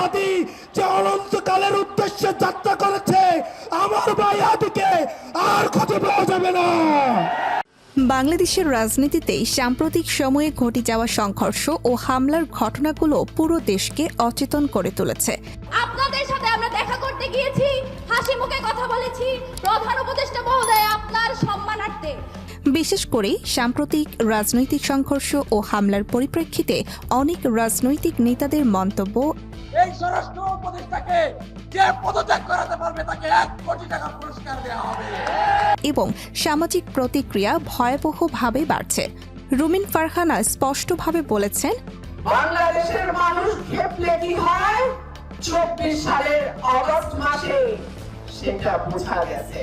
হাদি যে অনন্তকালের উদ্দেশ্যে যাত্রা করেছে আমার ভাই হাদিকে আর খুঁজে পাওয়া যাবে না। বাংলাদেশের রাজনীতিতে সাম্প্রতিক সময়ে ঘটে যাওয়া সংঘর্ষ ও হামলার ঘটনাগুলো পুরো দেশকে অচেতন করে তুলেছে। আপনাদের সাথে আমরা দেখা করতে গিয়েছি হাসি মুখে কথা বলেছি। প্রধান উপদেষ্টা মহোদয় আপনার সম্মানার্থে। বিশেষ করে সাম্প্রতিক রাজনৈতিক সংঘর্ষ ও হামলার পরিপ্রেক্ষিতে অনেক রাজনৈতিক নেতাদের মন্তব্য এই স্বরাষ্ট্র উপদেষ্টাকে যে পদত্যাগ করাতে পারবে তাকে এক কোটি টাকা পুরস্কার দেওয়া হবে। এবং সামাজিক প্রতিক্রিয়া ভয়াবহভাবে বাড়ছে। রুমিন ফারহানা স্পষ্টভাবে বলেছেন বাংলাদেশের মানুষ খেপলে কি হয় চব্বিশ সালের অগস্ট মাসে। সেটা বোঝা গেছে।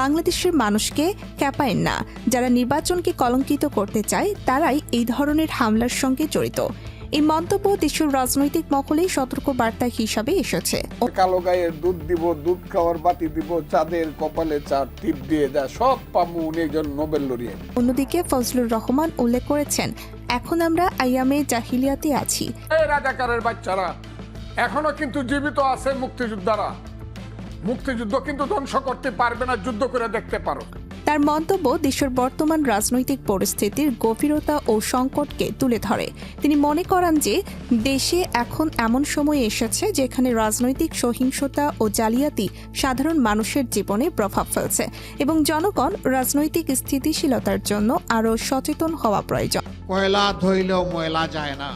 বাংলাদেশের মানুষকে ক্যাপায়েন না যারা নির্বাচনকে কলঙ্কিত করতে চায় তারাই এই ধরনের হামলার সঙ্গে জড়িত। এই মন্তব্য দেশের রাজনৈতিক মহলে সতর্ক বার্তা হিসাবে এসেছে। কালো গায়ে দুধ দিব দুধ খাওয়ার বাতি দিব চাঁদের কপালে চার টিপ দিয়ে যা সব পামু উনি একজন নোবেল লরিয়েট অন্যদিকে ফজলুর রহমান উল্লেখ করেছেন এখন আমরা আইয়ামে জাহিলিয়াতে আছি। রাজাকারের বাচ্চারা এখনও কিন্তু জীবিত আছে মুক্তিযোদ্ধারা। মুক্তিযুদ্ধ কিন্তু ধ্বংস করতে পারবে না যুদ্ধ করে দেখতে পারো। তার মন্তব্য দেশের বর্তমান রাজনৈতিক পরিস্থিতির গভীরতা ও সংকটকে তুলে ধরে। তিনি মনে করেন যে, দেশে এখন এমন সময় এসেছে যেখানে রাজনৈতিক সহিংসতা ও জালিয়াতি সাধারণ মানুষের জীবনে প্রভাব ফেলছে এবং জনগণ রাজনৈতিক স্থিতিশীলতার জন্য আরও সচেতন হওয়া প্রয়োজন। কয়লা ধইলেও ময়লা যায় না।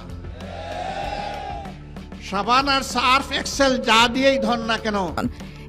সাবান আর সার্ফ এক্সেল যা দিয়েই ধর না কেন?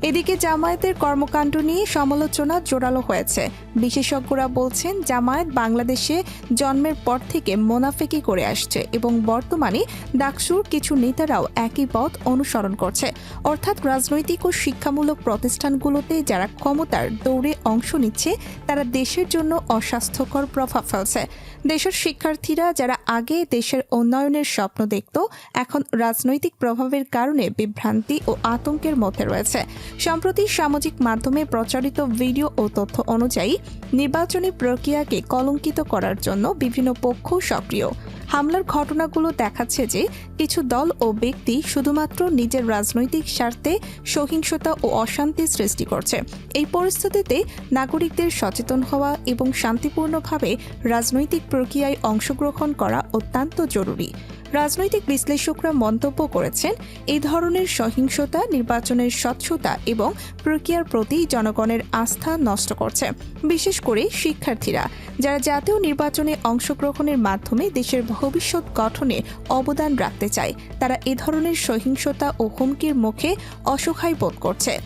এদিকে জামায়াতের কর্মকাণ্ড নিয়ে সমালোচনা জোরালো হয়েছে। বিশেষজ্ঞরা বলছেন, জামায়াত বাংলাদেশে জন্মের পর থেকে মোনাফেকি করে আসছে এবং বর্তমানে ডাকসুর কিছু নেতারাও একই পথ অনুসরণ করছে। অর্থাৎ রাজনৈতিক ও শিক্ষামূলক প্রতিষ্ঠানগুলোতে যারা ক্ষমতার দৌড়ে অংশ নিচ্ছে, তারা দেশের জন্য অস্বাস্থ্যকর প্রভাব ফেলছে। দেশের শিক্ষার্থীরা যারা আগে দেশের উন্নয়নের স্বপ্ন দেখত, এখন রাজনৈতিক প্রভাবের কারণে বিভ্রান্তি ও আতঙ্কের মধ্যে রয়েছে। সম্প্রতি সামাজিক মাধ্যমে প্রচারিত ভিডিও ও তথ্য অনুযায়ী নির্বাচনী প্রক্রিয়াকে কলঙ্কিত করার জন্য বিভিন্ন পক্ষ সক্রিয়। হামলার ঘটনাগুলো দেখাচ্ছে যে কিছু দল ও ব্যক্তি শুধুমাত্র নিজের রাজনৈতিক স্বার্থে সহিংসতা ও অশান্তি সৃষ্টি করছে। এই পরিস্থিতিতে নাগরিকদের সচেতন হওয়া এবং শান্তিপূর্ণভাবে রাজনৈতিক প্রক্রিয়ায় অংশগ্রহণ করা অত্যন্ত জরুরি। রাজনৈতিক বিশ্লেষকরা মন্তব্য করেছেন এই ধরনের সহিংসতা, নির্বাচনের স্বচ্ছতা এবং প্রক্রিয়ার প্রতি জনগণের আস্থা নষ্ট করছে, বিশেষ করে শিক্ষার্থীরা, যারা জাতীয় নির্বাচনে অংশগ্রহণের মাধ্যমে দেশের ভবিষ্যৎ গঠনে অবদান রাখতে চায়, তারা এ ধরনের সহিংসতা ও হুমকির মুখে অসহায় বোধ করছে।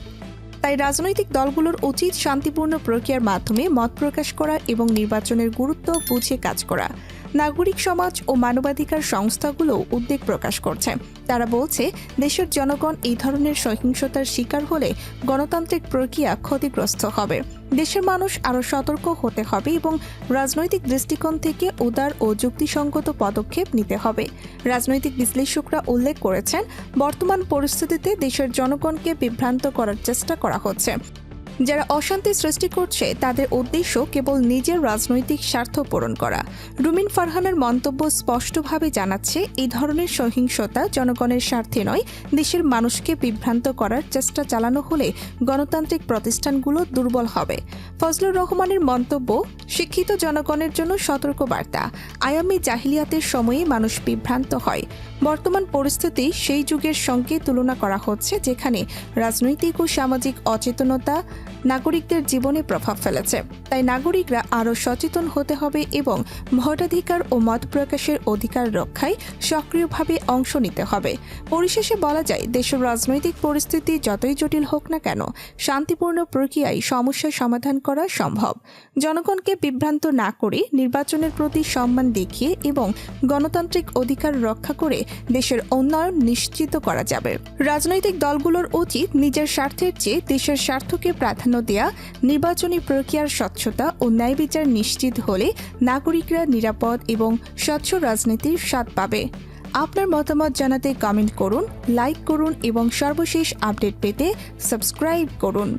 তাই রাজনৈতিক দলগুলোর উচিত শান্তিপূর্ণ প্রক্রিয়ার মাধ্যমে মত প্রকাশ করা এবং নির্বাচনের গুরুত্ব বুঝে কাজ করা। নাগরিক সমাজ ও মানবাধিকার সংস্থাগুলো উদ্বেগ প্রকাশ করছে। তারা বলছে, দেশের জনগণ এই ধরনের সহিংসতার শিকার হলে গণতান্ত্রিক প্রক্রিয়া ক্ষতিগ্রস্ত হবে। দেশের মানুষ আরও সতর্ক হতে হবে এবং রাজনৈতিক দৃষ্টিকোণ থেকে উদার ও যুক্তিসঙ্গত পদক্ষেপ নিতে হবে। রাজনৈতিক বিশ্লেষকরা উল্লেখ করেছেন, বর্তমান পরিস্থিতিতে দেশের জনগণকে বিভ্রান্ত করার চেষ্টা করা হচ্ছে। যারা অশান্তি সৃষ্টি করছে, তাদের উদ্দেশ্য কেবল নিজের রাজনৈতিক স্বার্থ পূরণ করা। রুমিন ফারহানের মন্তব্য স্পষ্টভাবে জানাচ্ছে, এই ধরনের সহিংসতা জনগণের স্বার্থে নয়, দেশের মানুষকে বিভ্রান্ত করার চেষ্টা চালানো হলে গণতান্ত্রিক প্রতিষ্ঠানগুলো দুর্বল হবে। ফজলুর রহমানের মন্তব্য, শিক্ষিত জনগণের জন্য সতর্ক বার্তা আয়ামি জাহিলিয়াতের সময়ে মানুষ বিভ্রান্ত হয়। বর্তমান পরিস্থিতি সেই যুগের সঙ্গে তুলনা করা হচ্ছে, যেখানে রাজনৈতিক ও সামাজিক অচেতনতা নাগরিকদের জীবনে প্রভাব ফেলেছে। তাই নাগরিকরা আরও সচেতন হতে হবে এবং ভোটাধিকার ও মত প্রকাশের অধিকার রক্ষায় সক্রিয়ভাবে অংশ নিতে হবে। পরিশেষে বলা যায়, দেশের রাজনৈতিক পরিস্থিতি যতই জটিল হোক না কেন, শান্তিপূর্ণ প্রক্রিয়ায় সমস্যার সমাধান করা সম্ভব। জনগণকে বিভ্রান্ত না করে নির্বাচনের প্রতি সম্মান দেখিয়ে এবং গণতান্ত্রিক অধিকার রক্ষা করে দেশের উন্নয়ন নিশ্চিত করা যাবে। রাজনৈতিক দলগুলোর উচিত নিজের স্বার্থের চেয়ে দেশের স্বার্থকে প্রাধান্য দেয়া, নির্বাচনী প্রক্রিয়ার স্বচ্ছতা ও ন্যায় বিচার নিশ্চিত হলে নাগরিকরা নিরাপদ এবং স্বচ্ছ রাজনীতির স্বাদ পাবে। আপনার মতামত জানাতে কমেন্ট করুন লাইক করুন এবং সর্বশেষ আপডেট পেতে সাবস্ক্রাইব করুন।